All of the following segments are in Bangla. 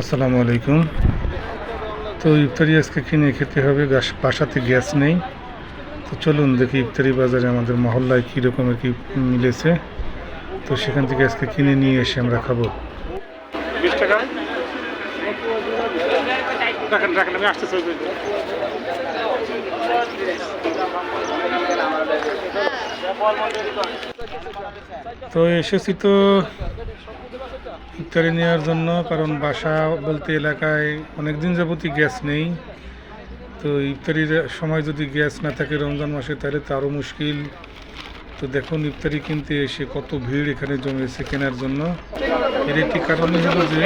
আসসালামু আলাইকুম। তো ইফতারি আজকে কিনে খেতে হবে? গাছ বাসাতে গ্যাস নেই। তো চলুন দেখি ইফতারি বাজারে আমাদের মহল্লায় কী রকমের কী মিলেছে। তো সেখান থেকে আজকে কিনে নিয়ে এসে আমরা খাব। টাকা? তো এসেছি তো ইফতারি নেওয়ার জন্য কারণ বাসা বলতে এলাকায় অনেক দিন যাবতই গ্যাস নেই। তো ইফতারির সময় যদি গ্যাস না থাকে রমজান মাসে তাহলে তো আরও মুশকিল। তো দেখুন ইফতারি কিনতে এসে কত ভিড় এখানে জমেছে কেনার জন্য। এর একটি কারণ হলো যে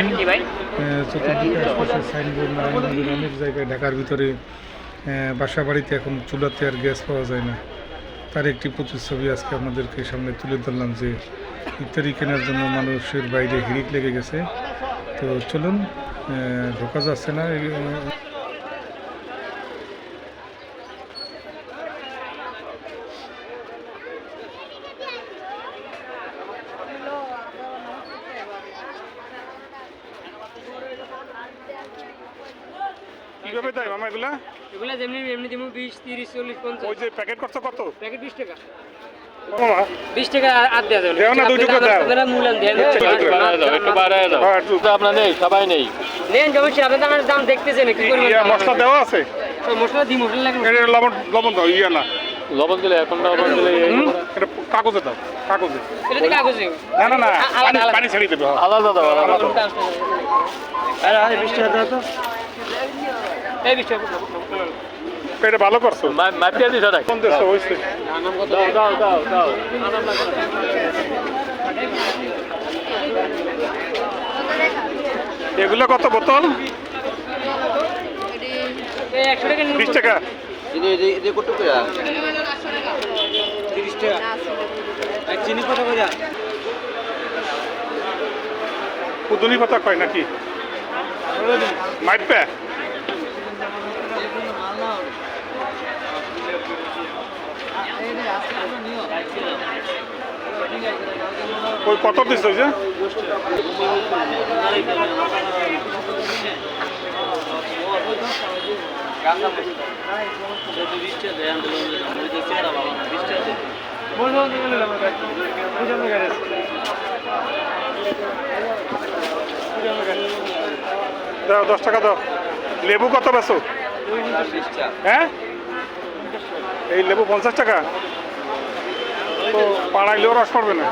চতুর্দিকে আশপাশে সাইনবোর্ড নারায়ণগঞ্জের অনেক জায়গায় ঢাকার ভিতরে বাসা বাড়িতে এখন চুলাতে আর গ্যাস পাওয়া যায় না। তার একটি প্রতিচ্ছবি আজকে আপনাদেরকে সামনে তুলে ধরলাম যে ইত্যাদি কেনার জন্য মানুষের বাইরে হিড়িক লেগে গেছে। তো চলুন ঢোকা যাচ্ছে না। কীভাবে দেয় মামা এগুলা? এগুলা যেমনি এমনি যেমন বিশ তিরিশ চল্লিশ পঞ্চাশ। ওই যে প্যাকেট করছ কত? প্যাকেট বিশ টাকা। বিশ টাকা আর দেওয়া হ্যাঁ, সবাই নেই। নেন সমস্যা আপনাদের দাম দেখতেছেন কি করবেন মশলা আছে? মশলা দি মশলা লাগবে লবণ লবণ দাও ইয়া না। লবণ দিলে এখন লবণ দিলে এটা কাগজে দাও কাগজে। এটা কাগজে। না না না আলাদা, পানি- ছেড়ে দেবে। আলাদা দাও আলাদা দাও। এই বিশ টাকা এটা ভালো করছ? মাপিয়ে দিছ নাকি কোন দেশে হয়েছে দাও দাও দাও দাও। এগুলো কত বোতল? এই একশো টাকা। বিশ টাকা। চিনি কত করে? কুদুনি পাতা কয় নাকি? মাইপে ওই কত দিস হয়েছে দশ টাকা দাও। লেবু কত বেছো হ্যাঁ? এই লেবু পঞ্চাশ টাকা। তো পাড়াইলেও রস পড়বে না।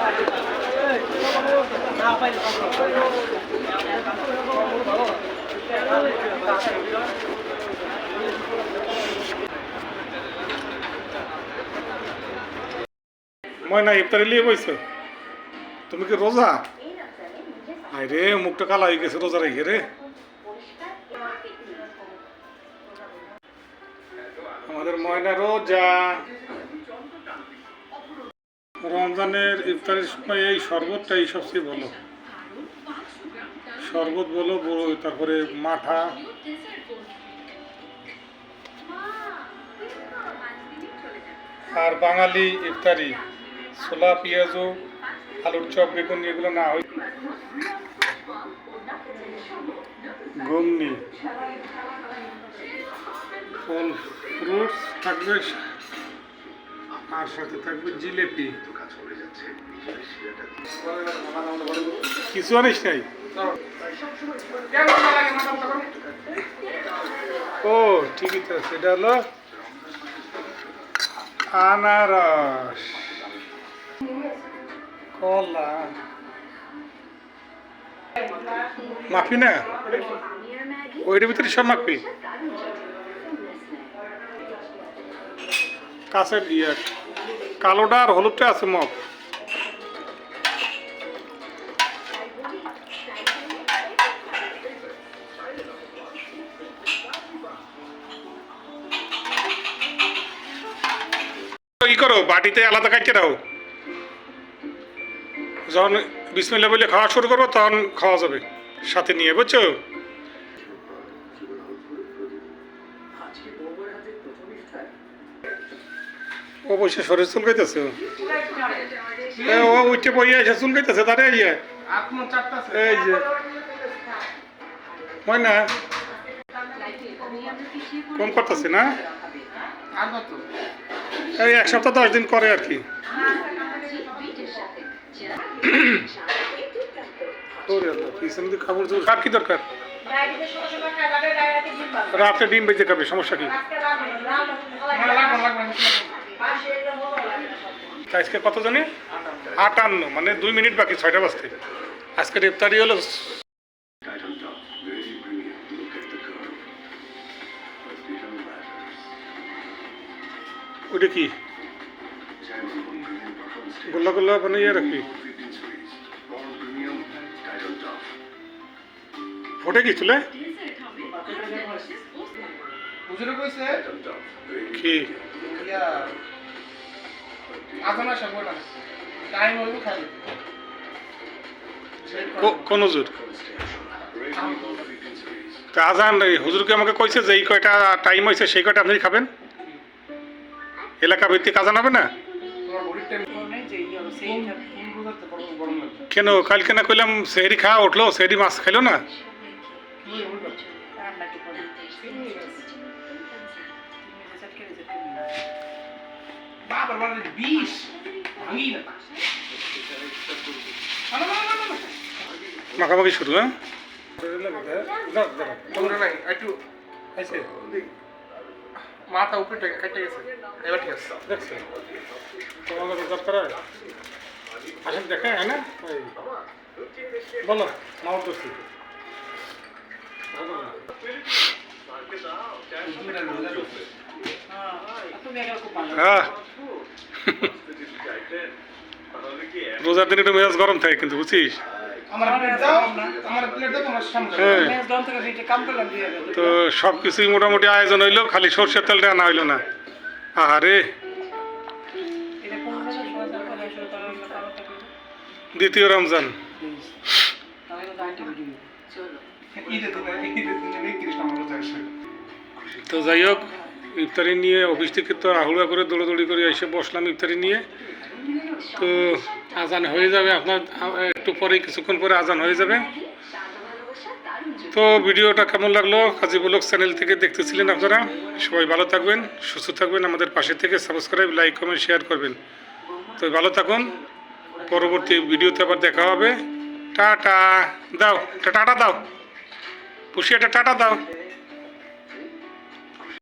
ময়না ইফতারি লিয়ে বইছো? তুমি কি রোজা? আই রে মুখটা কালা হয়ে গেছে রোজা রেখে রে। আমাদের ময়না রোজা। রমজানের ইফতারের সময় এই শরবতটাই সবচেয়ে ভালো। শরবত বলো তারপরে মাঠা। আর বাঙালি ইফতারি, ছোলা পেঁয়াজও আলুর চপ, বেগুন, এগুলো না হয়। ঘুমনি ফল, ফ্রুটস থাকবে, আর সাথে থাকবে জিলেপি। কিছু আনিস নাই? ও, ঠিকই তো, সেটা হলো আনারস। কলা। মাফি না? ওইটার ভিতরে সব মাখবি? কাছের ইয়ে কালোটা আর হলুদটা আছে মগ। ই করো, বাটিতে আলাদা কাটতে দাও। যখন বিসমিল্লা বলে খাওয়া শুরু করব, তখন খাওয়া যাবে। সাথে নিয়ে, বুঝছ? ও বসে শরীর চুলকাইতেছে। এ, ও উঠে বইয়ে এসে চুলকাইতেছে তারে ইয়ে এই যে। হয় না। কম করতেছে না? এই এক সপ্তাহ দশ দিন করে আর কি। কার কি দরকার? রাতে ডিম বেজে খাবে সমস্যা কি? আজকে কত জানি? আটান্ন মানে দুই মিনিট বাকি ছয়টা বাজতে। আজকের ইফতারি হলো ওইটা কি? গোল্লা গোল্লা বানিয়ে রাখবি ফোটে কি চুলে কইছে কি? ইয়া আজানা সঙ্গ না টাইম হইব খালি। কোন হুজুর তা আজান হুজুরকে আমাকে কইছে যে, এই কয়টা টাইম হয়েছে সেই কয়টা আপনি খাবেন? এলাকা ভিত্তিক আজান হবে না? কেন? কালকে না কইলাম সেহরি খাওয়া উঠল সেহরি মাছ খাইলো না? মানে 20 ভাঙি না মাখামাখি শুরু হ্যাঁ? একটু মাথা উপরে কেটে গেছে। এবার ঠিক আছে। দেখছে? তোমাদের দরকার আসেন দেখে হ্যাঁ না। বলো মাওয়ার দোস্তি হ্যাঁ রোজার দিন একটু মেজাজ গরম থাকে কিন্তু বুঝছিস? আমার প্লেট দাও আমার প্লেট দাও তোমার সামনে। হ্যাঁ। তো সব কিছুই মোটামুটি আয়োজন হইল খালি সর্ষের তেলটা আনা হইল না। আহারে। দ্বিতীয় রমজান। তো যাই হোক ইফতারি নিয়ে অফিস থেকে তো আহুড়া করে দৌড়াদৌড়ি করে এসে বসলাম ইফতারি নিয়ে। তো আজান হয়ে যাবে, আপনার, একটু পরে, কিছুক্ষণ পরে আজান হয়ে যাবে। তো ভিডিওটা কেমন লাগল? কাজী ব্লগ চ্যানেল থেকে দেখতেছিলেন আপনারা? সবাই ভালো থাকবেন, সুস্থ থাকবেন, আমাদের পাশে থেকে সাবস্ক্রাইব, লাইক, কমেন্ট, শেয়ার করবেন। তো ভালো থাকুন, পরবর্তী ভিডিওতে আবার দেখা হবে। টাটা, দাও টাটা দাও। পুষি একটা টাটা দাও।